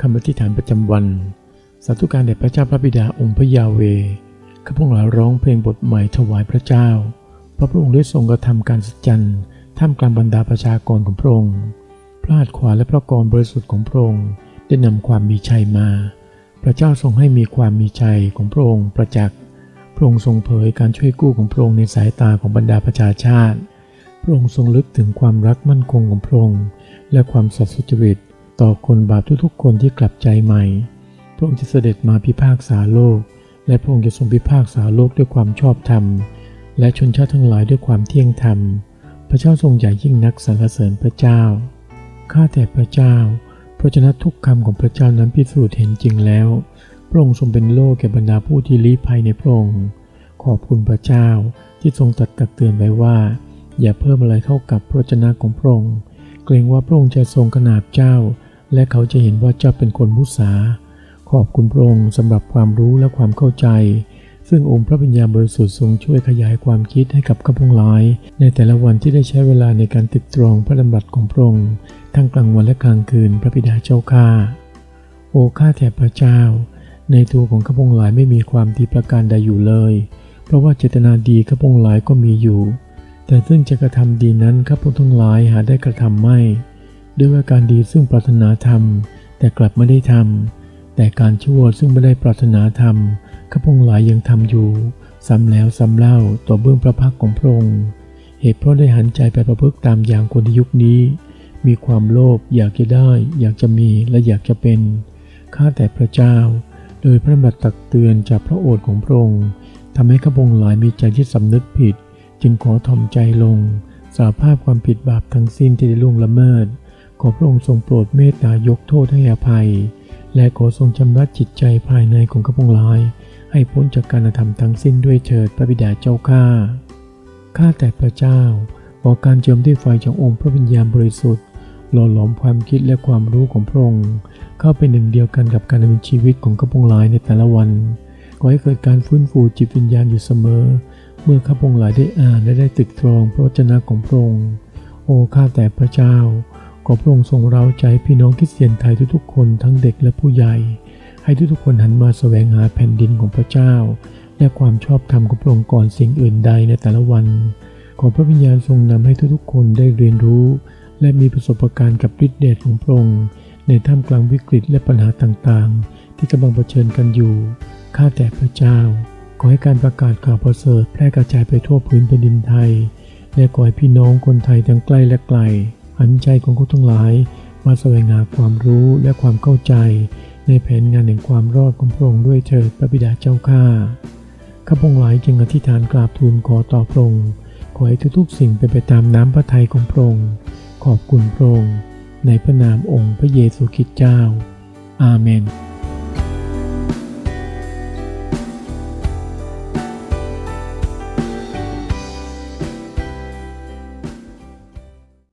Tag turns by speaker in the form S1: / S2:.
S1: คำอธิษฐานประจำวัน สาธุการแด่พระเจ้าพระบิดาองค์พระยาเวข้าพงหลาร้องเพลงบทใหม่ถวายพระเจ้าเพราะพระองค์ได้ทรงกระทำการสัจจันท่ามกลางบรรดาประชากรของพระองค์ พระหัตถ์ขวาและพระกรบริสุทธิ์ของพระองค์ได้นำความมีชัยมา พระเจ้าทรงให้มีความมีชัยของพระองค์ประจักษ์ พระองค์ทรงเผยการช่วยกู้ของพระองค์ในสายตาของบรรดาประชาชาติ พระองค์ทรงลึกถึงความรักมั่นคงของพระองค์และความสัตย์สุจริต ต่อคนบาปทุกๆ คนที่กลับใจใหม่ พระองค์จะเสด็จมาพิพากษาโลก และพระองค์จะทรงพิพากษาโลกด้วยความชอบธรรม และชนชาติทั้งหลายด้วยความเที่ยงธรรม พระเจ้าทรงใหญ่ยิ่งนักสรรเสริญพระเจ้า ข้าแต่พระเจ้า พระชนะทุกคำของพระเจ้านั้นพิสูจน์เห็นจริงแล้ว พระองค์ทรงเป็นโลกแก่บรรดาผู้ที่ลี้ภัยในพระองค์ ขอบคุณพระเจ้าที่ทรงตัดตักเตือนไว้ว่า อย่าเพิ่มอะไรเข้ากับพระชนะของพระองค์ เกรงว่าพระองค์จะทรงขนาบเจ้า และเขาจะเห็นว่าเจ้าเป็นคนมุสา ขอบคุณพระองค์สำหรับความรู้และความเข้าใจ ซึ่งองค์พระปัญญาบริสุทธิ์ทรงช่วยขยายความคิดให้กับข้าพงหลาย ในแต่ละวันที่ได้ใช้เวลาในการติดตรองพระดำรัสของพระองค์ทั้งกลางวันและกลางคืนพระบิดาเจ้าข้าโอ้ข้าแต่พระเจ้า ในตัวของข้าพงหลายไม่มีความดีประการใดอยู่เลย เพราะว่าเจตนาดีข้าพงหลายก็มีอยู่ แต่ซึ่งจะกระทำดีนั้นข้าพงทั้งหลายหาได้กระทำไม่ ด้วยว่าการดีซึ่งปรารถนาทำแต่กลับไม่ได้ทำแต่การชั่วซึ่งไม่ได้ปรารถนาทำข้าพงหลายยังทำอยู่ ซ้ำแล้วซ้ำเล่าต่อเบื้องพระพักของพระองค์เหตุเพราะได้หันใจไปประพฤติตามอย่างคนในยุคนี้ มีความโลภอยากจะได้ อยากจะมีและอยากจะเป็นข้าแต่พระเจ้า โดยพระบัตรตักเตือนจากพระโอษฐ์ของพระองค์ทำให้ข้าพงหลายมีใจที่สำนึกผิด จึงขอถ่อมใจลง สาภาพความผิดบาปทั้งสิ้นที่ได้ล่วงละเมิด ขอพระองค์ทรงโปรดเมตตายกโทษให้อภัย และขอทรงชำระจิตใจภายในของข้าพงหลาย ให้พ้นจากการกระทำทั้งสิ้นด้วยเถิดพระบิดาเจ้าข้า ข้าแต่พระเจ้า ขอการเจิมด้วยไฟจากองค์พระวิญญาณบริสุทธิ์ หล่อหลอมความคิดและความรู้ของพระองค์ เข้าเป็นหนึ่งเดียวกันกับการดำเนินชีวิตของข้าพงหลายในแต่ละวัน ขอให้เกิดการฟื้นฟูจิตวิญญาณอยู่เสมอ เมื่อข้าพงหลายได้อ่านและได้ตึกตรองพระวจนะของพระองค์ โอ้ข้าแต่พระเจ้า อพระองค์ทรงเราใจพี่น้องคริสเตียนไทยทุกๆคนทั้งเด็กและผู้ใหญ่ ให้ทุกๆคนหันมาแสวงหาแผ่นดินของพระเจ้า และความชอบธรรมของพระองค์ก่อนสิ่งอื่นใดในแต่ละวัน ขอพระวิญญาณทรงนำให้ทุกๆคนได้เรียนรู้ และมีประสบการณ์กับฤทธิเดชของพระองค์ในท่ามกลางวิกฤตและปัญหาต่างๆ ที่กำลังเผชิญกันอยู่ ข้าแต่พระเจ้า ขอให้การประกาศข่าวประเสริฐแพร่กระจายไปทั่วพื้นแผ่นดินไทย และขอให้พี่น้องคนไทยทั้งใกล้และไกล หันใจของคนทั้งหลาย มาแสวงหาความรู้และความเข้าใจ ในแผนงานแห่งความรอดของพระองค์ด้วยเถิดพระบิดาเจ้าข้าข้าพงหลายจึงอธิษฐานกราบทูลขอต่อพระองค์ขอให้ทุกๆสิ่งเป็นไปตามน้ำพระทัยของพระองค์ขอบคุณพระองค์ในพระนามองค์พระเยซูคริสต์เจ้า อาเมน